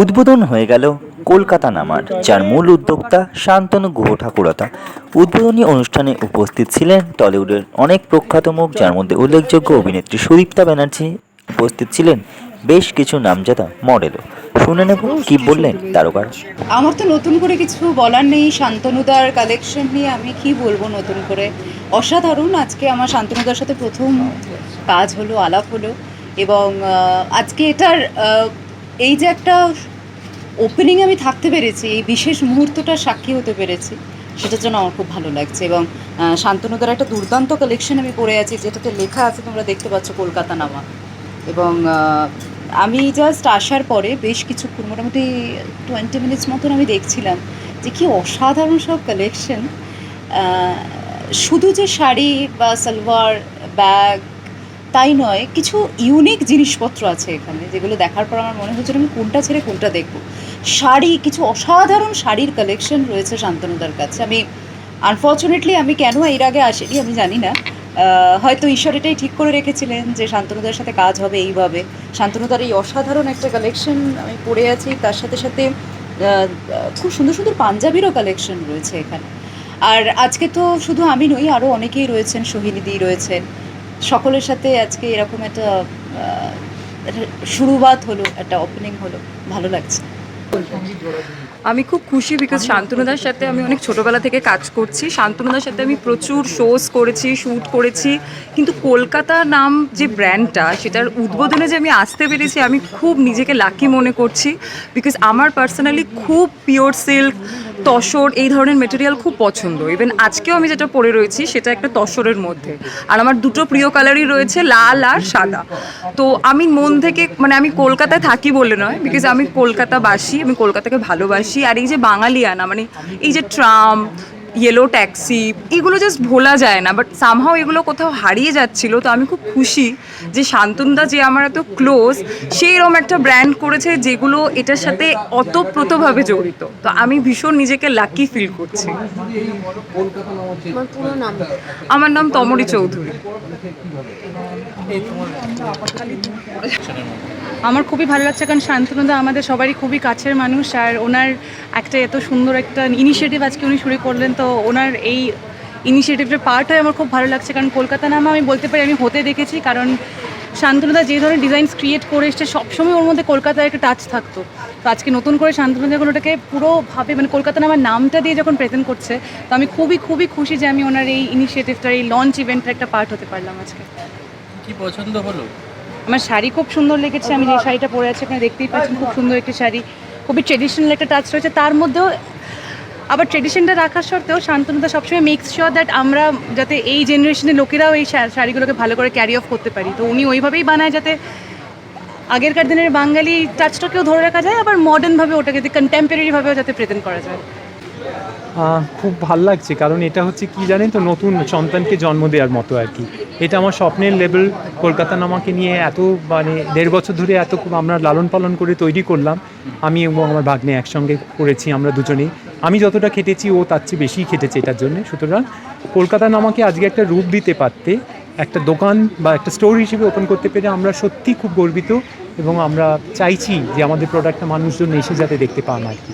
উদ্বোধন হয়ে গেল কলকাতা নামার, যার মূল উদ্যোক্তা শান্তনু গুহ ঠাকুরতা উদ্বোধনী অনুষ্ঠানে উপস্থিত ছিলেন টলিউডের অনেক প্রখ্যাত মুখ, যার মধ্যে উল্লেখযোগ্য অভিনেত্রী সুদীপ্তা ব্যানার্জি উপস্থিত ছিলেন বেশ কিছু নামজাদা মডেলও। শুনে নেব কি বললেন তারকার। আমার তো নতুন করে কিছু বলার নেই, শান্তনুদার কালেকশন নিয়ে আমি কি বলব নতুন করে? অসাধারণ, আজকে আমার শান্তনুদার সাথে প্রথম কাজ হলো, আলাপ হলো এবং আজকে এটার এই যে একটা ওপেনিং আমি থাকতে পেরেছি, এই বিশেষ মুহূর্তটা সাক্ষী হতে পেরেছি, সেটার জন্য আমার খুব ভালো লাগছে এবং শান্তনুদার একটা দুর্দান্ত কালেকশন আমি পরে আছি, যেটাতে লেখা আছে তোমরা দেখতে পাচ্ছ কলকাতা নামা। এবং আমি জাস্ট আসার পরে বেশ কিছুক্ষণ, মোটামুটি টোয়েন্টি মিনিটস মতন আমি দেখছিলাম যে কি অসাধারণ সব কালেকশন শুধু যে শাড়ি বা সালোয়ার, ব্যাগ তাই নয়, কিছু ইউনিক জিনিসপত্র আছে এখানে যেগুলো দেখার পর আমার মনে হচ্ছিল আমি কোনটা ছেড়ে কোনটা দেখব। শাড়ি, কিছু অসাধারণ শাড়ির কালেকশন রয়েছে শান্তনুদার কাছে। আমি আনফর্চুনেটলি আমি কেন এর আগে আসিনি আমি জানি না। হয়তো ঈশ্বর এটাই ঠিক করে রেখেছিলেন যে শান্তনুদার সাথে কাজ হবে এইভাবে। শান্তনুদার এই অসাধারণ একটা কালেকশন আমি পড়ে আছি, তার সাথে সাথে খুব সুন্দর সুন্দর পাঞ্জাবিরও কালেকশন রয়েছে এখানে। আর আজকে তো শুধু আমি নই আরও অনেকেই রয়েছেন সোহিনীদি রয়েছেন। সকলের সাথে আজকে এরকম একটা শুরুবাত হলো একটা ওপেনিং হলো ভালো লাগছে। আমি খুব খুশি বিকজ শান্তনুদার সাথে আমি অনেক ছোটোবেলা থেকে কাজ করছি। শান্তনুদার সাথে আমি প্রচুর শোজ করেছি শ্যুট করেছি। কিন্তু কলকাতা নাম যে ব্র্যান্ডটা সেটার উদ্বোধনে যে আমি আসতে পেরেছি, আমি খুব নিজেকে লাকি মনে করছি বিকজ আমার পার্সোনালি খুব পিওর সিল্ক তসর, এই ধরনের মেটেরিয়াল খুব পছন্দ। ইভেন আজকেও আমি যেটা পরে রয়েছি, সেটা একটা তসরের মধ্যে। আর আমার দুটো প্রিয় কালারই রয়েছে, লাল আর সাদা। তো আমি মন থেকে মানে আমি কলকাতায় থাকি বলে নয় বিকজ আমি কলকাতাবাসী। আমি কলকাতাকে ভালোবাসি। আর এই যে বাঙালিয়ানা মানে এই যে ট্রাম ইয়েলো ট্যাক্সি এগুলো জাস্ট ভোলা যায় না বাট সামহাও এগুলো কোথাও হারিয়ে যাচ্ছিল, তো আমি খুব খুশি যে শান্তনদা যে আমার এত ক্লোজ সেই রকম একটা ব্র্যান্ড করেছে যেগুলো এটার সাথে অতপ্রতভাবে জড়িত। তো আমি ভীষণ নিজেকে লাকি ফিল করছি। আমার নাম তমরি চৌধুরী। আমার খুবই ভালো লাগছে কারণ শান্তনুদা আমাদের সবারই খুবই কাছের মানুষ, আর ওনার একটা এত সুন্দর একটা ইনিশিয়েটিভ আজকে উনি শুরু করলেন, তো ওনার এই ইনিশিয়েটিভের পার্ট হয়ে আমার খুব ভালো লাগছে। কারণ কলকাতা নামে আমি বলতে পারি আমি হতে দেখেছি। কারণ শান্তনুদা যে ধরনের ডিজাইনস ক্রিয়েট করে এসছে সবসময় ওর মধ্যে কলকাতার একটা টাচ থাকতো। তো আজকে নতুন করে শান্তনু যখন ওটাকে পুরোভাবে মানে কলকাতা নামার নামটা দিয়ে যখন প্রেজেন্ট করছে তো আমি খুবই খুবই খুশি যে আমি ওনার এই ইনিশিয়েটিভটার এই লঞ্চ ইভেন্টের একটা পার্ট হতে পারলাম আজকে। কি পছন্দ হলো? আমার শাড়ি খুব সুন্দর লেগেছে। আমি যে শাড়িটা পরে আছি আপনারা দেখতেই পাচ্ছেন খুব সুন্দর একটি শাড়ি। খুবই ট্রেডিশনাল একটা টাচ রয়েছে। তার মধ্যেও আবার ট্রেডিশনটা রাখার সত্ত্বেও শান্তনুদা সবসময় মেক্স শিওর দ্যাট আমরা যাতে এই জেনারেশনের লোকেরাও এই শাড়িগুলোকে ভালো করে ক্যারি অফ করতে পারি। তো উনি ওইভাবেই বানায় যাতে আগেরকার দিনের বাঙালি টাচটাকেও ধরে রাখা যায়, আবার মডার্নভাবে ওটাকে কন্টেম্পোরারিভাবেও যাতে প্রেজেন্ট করা যায়। খুব ভালো লাগছে, কারণ এটা হচ্ছে কি জানেন তো, নতুন সন্তানকে জন্ম দেওয়ার মতো আর কি। এটা আমার স্বপ্নের লেভেল কলকাতা নামাকে নিয়ে এত মানে দেড় বছর ধরে এত আমরা লালন পালন করে তৈরি করলাম। আমি এবং আমার ভাগ্নে একসঙ্গে করেছি, আমরা দুজনেই। আমি যতটা খেটেছি, ও তার চেয়ে বেশিই খেটেছে এটার জন্য। সুতরাং কলকাতা নামাকে আজকে একটা রূপ দিতে পারতে, একটা দোকান বা একটা স্টোর হিসেবে ওপেন করতে পেরে আমরা সত্যি খুব গর্বিত এবং আমরা চাইছি যে আমাদের প্রোডাক্টটা মানুষজন এসে যাতে দেখতে পান আর কি।